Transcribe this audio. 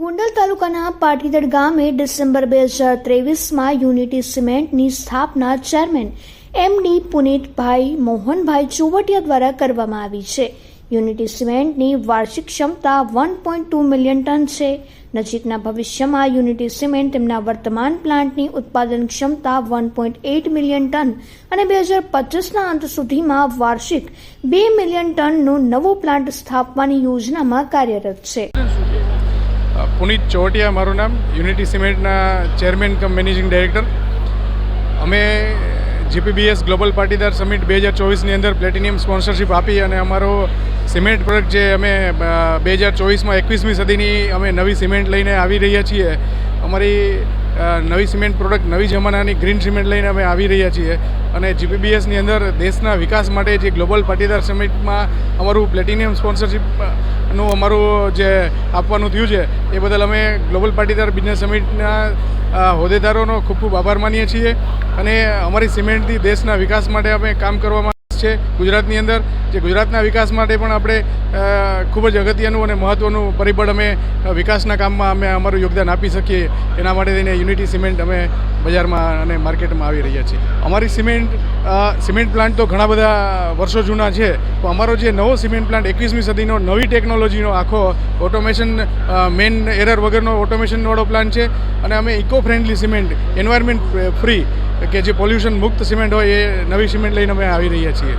ગોંડલ તાલુકાના પાટીદડ ગામે ડિસેમ્બર બે હજાર ત્રેવીસમાં યુનિટી સિમેન્ટની સ્થાપના ચેરમેન એમડી પુનિતભાઈ મોહનભાઈ ચોવટિયા દ્વારા કરવામાં આવી છે. યુનિટી સિમેન્ટની વાર્ષિક ક્ષમતા one point two million ton છે. નજીકના ભવિષ્યમાં યુનિટી સિમેન્ટ તેમના વર્તમાન પ્લાન્ટની ઉત્પાદન ક્ષમતા one point eight million ton અને બે હજાર પચીસના અંત સુધીમાં વાર્ષિક બે મિલિયન ટનનો નવો પ્લાન્ટ સ્થાપવાની યોજનામાં કાર્યરત છે. પુનિત ચોવટિયા મારું નામ, યુનિટી સિમેન્ટના ચેરમેન કમ મેનેજિંગ ડાયરેક્ટર. અમે જીપીબીએસ ગ્લોબલ પાટીદાર સમિટ બે હજાર ચોવીસની અંદર પ્લેટિનિયમ સ્પોન્સરશિપ આપી અને અમારો સિમેન્ટ પ્રોડક્ટ જે અમે બે હજાર ચોવીસમાં એકવીસમી સદીની અમે નવી સિમેન્ટ લઈને આવી રહ્યા છીએ. અમારી નવી સિમેન્ટ પ્રોડક્ટ નવી જમાનાની ગ્રીન સિમેન્ટ લઈને અમે આવી રહ્યા છીએ. અને જીપીબીએસની અંદર દેશના વિકાસ માટે જે ગ્લોબલ પાટીદાર સમિટમાં અમારું પ્લેટિનિયમ સ્પોન્સરશિપ નું અમારું જે આપવાનું થયું છે, એ બદલ અમે ગ્લોબલ પાટીદાર બિઝનેસ સમિટના હોદ્દેદારોનો ખૂબ ખૂબ આભાર માનીએ છીએ. અને અમારી સિમેન્ટથી દેશના વિકાસ માટે અમે કામ કરવામાં છે ગુજરાતની અંદર, જે ગુજરાતના વિકાસ માટે પણ આપણે ખૂબ જ અગત્યનું અને મહત્ત્વનું પરિબળ અમે વિકાસના કામમાં અમે અમારું યોગદાન આપી શકીએ. એના માટે થઈને યુનિટી સિમેન્ટ અમે બજારમાં અને માર્કેટમાં આવી રહ્યા છીએ. અમારી સિમેન્ટ સિમેન્ટ પ્લાન્ટ તો ઘણા બધા વર્ષો જૂના છે તો અમારો જે નવો સિમેન્ટ પ્લાન્ટ એકવીસમી સદીનો નવી ટેકનોલોજીનો આખો ઓટોમેશન મેન એરર વગરનો ઓટોમેશનવાળો પ્લાન્ટ છે. અને અમે eco friendly cement, environment free કે જે પોલ્યુશન મુક્ત સિમેન્ટ હોય એ નવી સિમેન્ટ લઈને અમે આવી રહ્યા છીએ.